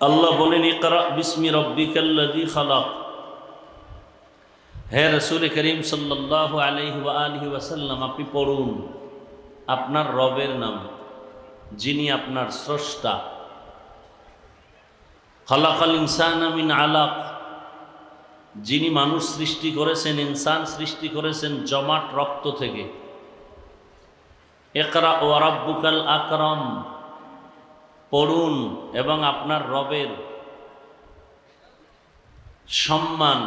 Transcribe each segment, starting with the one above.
আল্লাহ বলেন, ইকরা বিসমি রব্বিকাল্লাযী খালাক। হে রসুল করিম সাল্লাল্লাহু আলাইহি ওয়া ওয়াসাল্লাম আপনি পড়ুন, আপনার রবের নাম, যিনি আপনার স্রষ্টা। খালাকাল ইনসান মিন আলাক। যিনি মানুষ সৃষ্টি করেছেন, ইনসান সৃষ্টি করেছেন জমাট রক্ত থেকে। একরা ও রাব্বুকাল আকরম। পড়ুন এবং আপনার রবের সম্মান,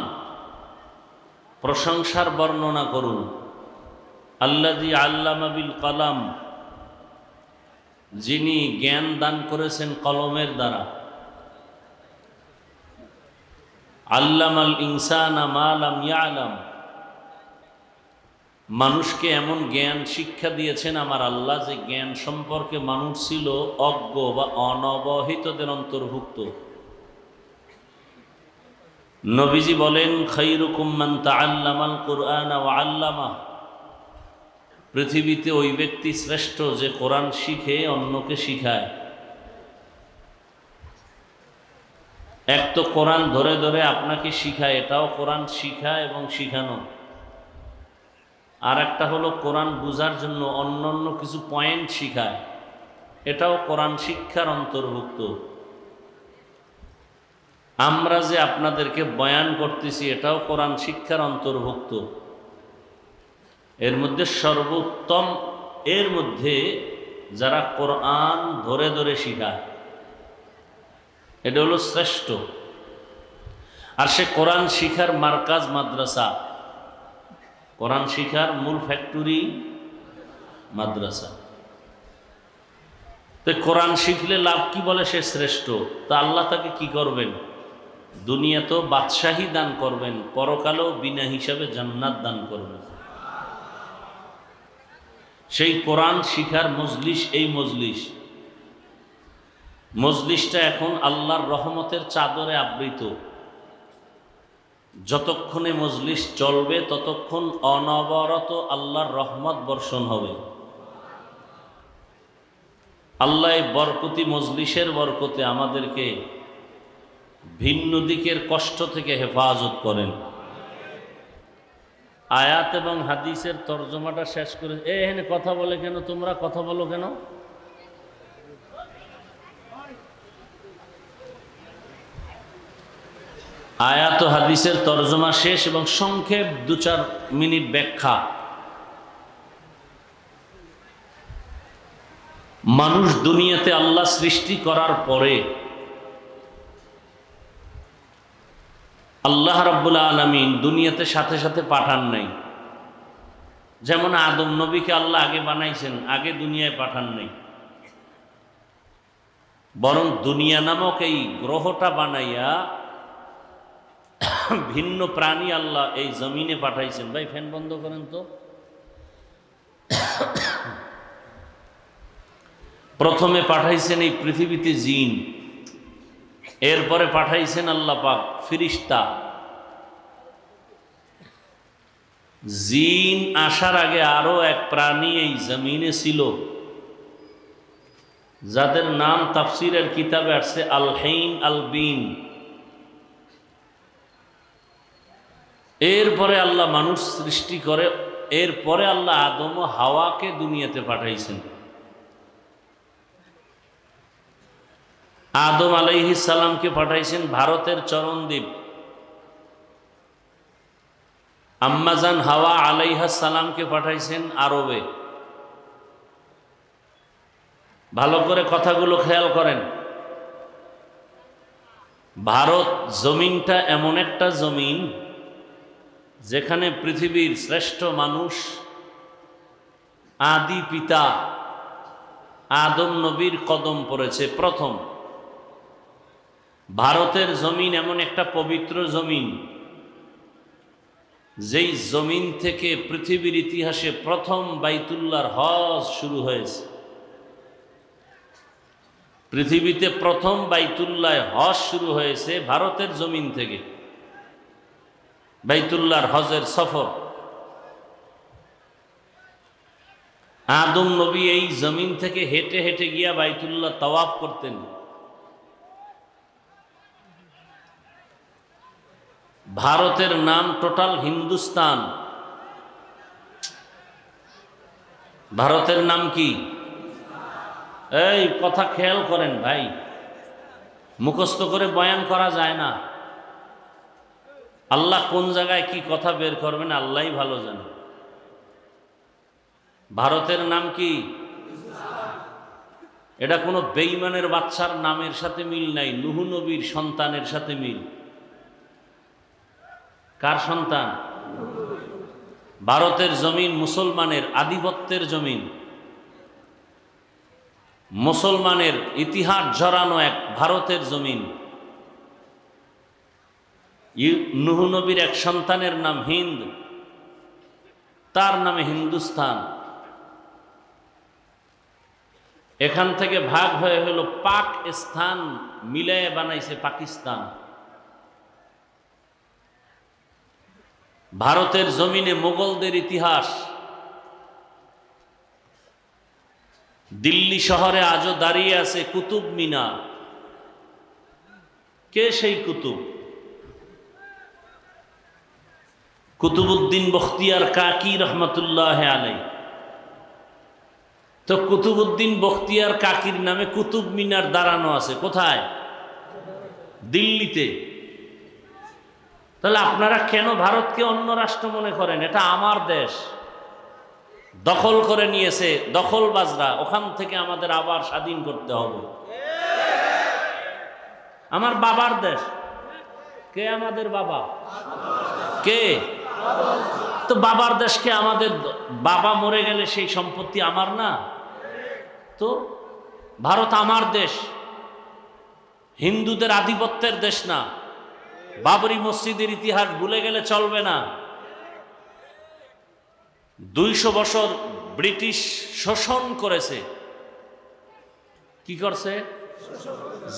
প্রশংসার বর্ণনা করুন। আল্লাদি আল্লামাবিল কলাম, যিনি জ্ঞান দান করেছেন কলমের দ্বারা। আল্লাম আল ইনসান আমালাম ইয়ালাম। মানুষকে এমন জ্ঞান শিক্ষা দিয়েছেন, আমার আল্লাহ যে জ্ঞান সম্পর্কে মানুষ ছিল অজ্ঞ বা অনবহিতদের অন্তর্ভুক্ত। নবীজি বলেন খৈরুকুম্মান তাল্লামাল কোরআন ও আল্লামা। পৃথিবীতে ওই ব্যক্তি শ্রেষ্ঠ যে কোরআন শিখে, অন্যকে শিখায়। এক তো কোরআন ধরে ধরে আপনাকে শিখায়, এটাও কোরআন শিখা এবং শিখানো। আর একটা হলো কোরআন বোঝার জন্য অন্য অন্য কিছু পয়েন্ট শিখায়। এটাও কোরআন শিক্ষার অন্তর্ভুক্ত। আমরা যে আপনাদেরকে বয়ান করতেছি, এটাও কোরআন শিক্ষার অন্তর্ভুক্ত। এর মধ্যে সর্বোত্তম, এর মধ্যে যারা কোরআন ধরে ধরে শিখায়, এটা হলো শ্রেষ্ঠ। আর সে কোরআন শিখার মার্কাজ মাদ্রাসা। কোরআন শিখার মূল ফ্যাক্টরি মাদ্রাসা। তো কোরআন শিখলে লাভ কি বলে সে শ্রেষ্ঠ? তা আল্লাহ তাকে কি করবেন? দুনিয়া তো বাদশাহী দান করবেন, পরকালেও বিনা হিসাবে জান্নাত দান করবেন। সেই কোরআন শিখার মজলিস, এই মজলিস। মজলিসটা এখন আল্লাহর রহমতের চাদরে আবৃত। যতক্ষণে মজলিস চলবে, ততক্ষণ অনবরত আল্লাহর রহমত বর্ষণ হবে। আল্লাহ বরকতি মজলিসের বরকতে আমাদেরকে ভিন্ন দিকের কষ্ট থেকে হেফাজত করেন। আয়াত এবং হাদিসের তর্জমাটা শেষ করে, এ কথা বলে কেন? তোমরা কথা বলো কেন? আয়াত হাদিসের তর্জমা শেষ এবং সংক্ষেপ দু চার মিনিট ব্যাখ্যা। মানুষ দুনিয়াতে আল্লাহ সৃষ্টি করার পরে আল্লাহ রব্বুল্লা আলমিন দুনিয়াতে সাথে সাথে পাঠান নাই। যেমন আদম নবীকে আল্লাহ আগে বানাইছেন, আগে দুনিয়ায় পাঠান নাই। বরং দুনিয়া নামক এই গ্রহটা বানাইয়া ভিন্ন প্রাণী আল্লাহ এই জমিনে পাঠাইছেন। ভাই, ফ্যান বন্ধ করেন তো। প্রথমে পাঠাইছেন এই পৃথিবীতে জিন, এরপরে পাঠাইছেন আল্লাহ পাক ফিরিস্তা। জিন আসার আগে আরও এক প্রাণী এই জমিনে ছিল, যাদের নাম তাফসিরের কিতাবে আসছে আল হেইন আল বিন এরপরে আল্লাহ মানুষ সৃষ্টি করে, এরপরে আল্লাহ আদম হাওয়াকে দুনিয়াতে পাঠাইছেন। আদম আলাইহি সালামকে পাঠাইছেন ভারতের চরণদ্বীপ। আম্মাজান হাওয়া আলাইহা সালামকে পাঠাইছেন আরবে। ভালো করে কথাগুলো খেয়াল করেন। ভারত জমিনটা এমন একটা জমিন যেখানে পৃথিবীর শ্রেষ্ঠ মানুষ, আদি পিতা, আদম নবীর কদম পড়েছে প্রথম। ভারতের জমিন এমন একটা পবিত্র জমিন, যেই জমিন থেকে পৃথিবীর ইতিহাসে প্রথম বাইতুল্লাহর হজ শুরু হয়েছে। পৃথিবীতে প্রথম বাইতুল্লাহ হজ শুরু হয়েছে ভারতের জমিন থেকে। বাইতুল্লাহর হজের সফর। আদম নবী এই জমিন থেকে হেঁটে হেঁটে গিয়া বাইতুল্লাহ তওয়াফ করতেন। ভারতের নাম টোটাল হিন্দুস্তান। ভারতের নাম কি? এই কথা খেয়াল করেন ভাই। মুখস্থ করে বয়ান করা যায় না। আল্লাহ কোন জায়গায় কি কথা বের করবেন আল্লাহই ভালো জানে। ভারতের নাম কি? এটা কোনো বেইমানের বাচ্চার নামের সাথে মিল নাই, নুহু নবীর সন্তানের সাথে মিল। কার সন্তান? ভারতের জমিন মুসলমানের আধিপত্যের জমিন। মুসলমানের ইতিহাস জড়ানো এক ভারতের জমিন। নুহু নবীর এক সন্তানের নাম হিন্দ। তার নামে হিন্দুস্তান। এখান থেকে ভাগ হয়ে হলো পাক স্থান মিলায়ে বানাইছে পাকিস্তান। ভারতের জমিনে মোগলদের ইতিহাস। দিল্লি শহরে আজও দাঁড়িয়ে আছে কুতুব মিনার। কে সেই কুতুব? কুতুবুদ্দিন বখতিয়ার কাকি রহমতুল্লাহ আলাই। তো কুতুবুদ্দিন বখতিয়ার কাকির নামে কুতুব মিনার দাঁড়ানো আছে, কোথায়? দিল্লিতে। তাহলে আপনারা কেন ভারতকে অন্য রাষ্ট্র মনে করেন? এটা আমার দেশ। দখল করে নিয়েছে দখলবাজরা, ওখান থেকে আমাদের আবার স্বাধীন করতে হবে। আমার বাবার দেশ। কে আমাদের বাবা? কে? তো বাবার দেশকে আমাদের বাবা মরে গেলে সেই সম্পত্তি আমার না? তো ভারত আমার দেশ। হিন্দুদের আধিপত্যের দেশ না। বাবরি মসজিদের ইতিহাস ভুলে গেলে চলবে না। দুইশো বছর ব্রিটিশ শোষণ করেছে। কি করছে?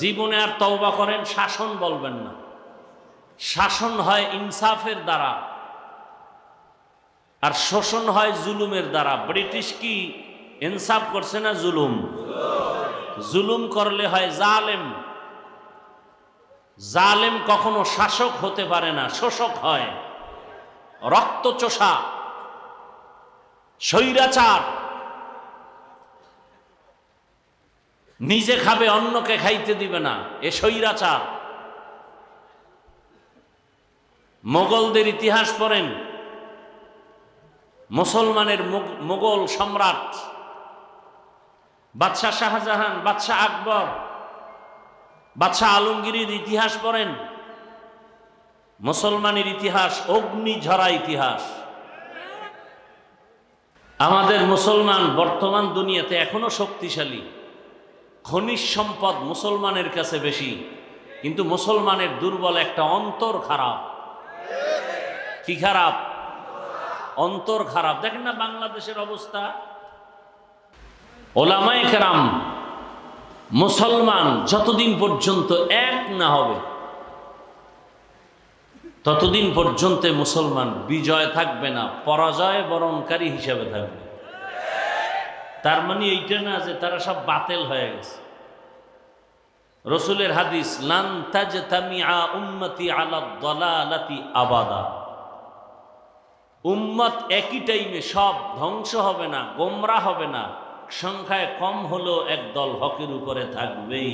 জীবনে আর তওবা করেন, শাসন বলবেন না। শাসন হয় ইনসাফের দ্বারা। আর শোষণ হয় জুলুমের দ্বারা। ব্রিটিশ কি ইনসাফ করছে না জুলুম? জুলুম করলে হয় জালেম। জালেম কখনো শাসক হতে পারে না, শোষক হয়। রক্তচোষা, স্বৈরাচার। নিজে খাবে, অন্যকে খাইতে দিবে না, এ স্বৈরাচার। মোগলদের ইতিহাস পড়েন মুসলমানের মোগল সম্রাট, বাদশাহ শাহজাহান, বাদশাহ আকবর, বাদশাহ আলমগীরের ইতিহাস পড়েন। মুসলমানের ইতিহাস অগ্নি ঝরা ইতিহাস। আমাদের মুসলমান বর্তমান দুনিয়াতে এখনও শক্তিশালী। খনিজ সম্পদ মুসলমানের কাছে বেশি, কিন্তু মুসলমানের দুর্বল একটা অন্তর খারাপ। কি খারাপ? অন্তর খারাপ। দেখেন না বাংলাদেশের অবস্থা? ওলামায়ে কেরাম, মুসলমান যতদিন পর্যন্ত এক না হবে, ততদিন পর্যন্ত মুসলমান বিজয় থাকবে না, পরাজয় বরণকারী হিসাবে থাকবে। তার মানে এইটা না যে তারা সব বাতিল হয়ে গেছে। রসুলের হাদিস, লান তাজতামিআ উম্মতি আলা দালালাতি আবাদা। উম্মত একই টাইমে সব ধ্বংস হবে না, গোমরা হবে না, সংখ্যায় কম হলেও একদল হকের উপরে থাকবেই।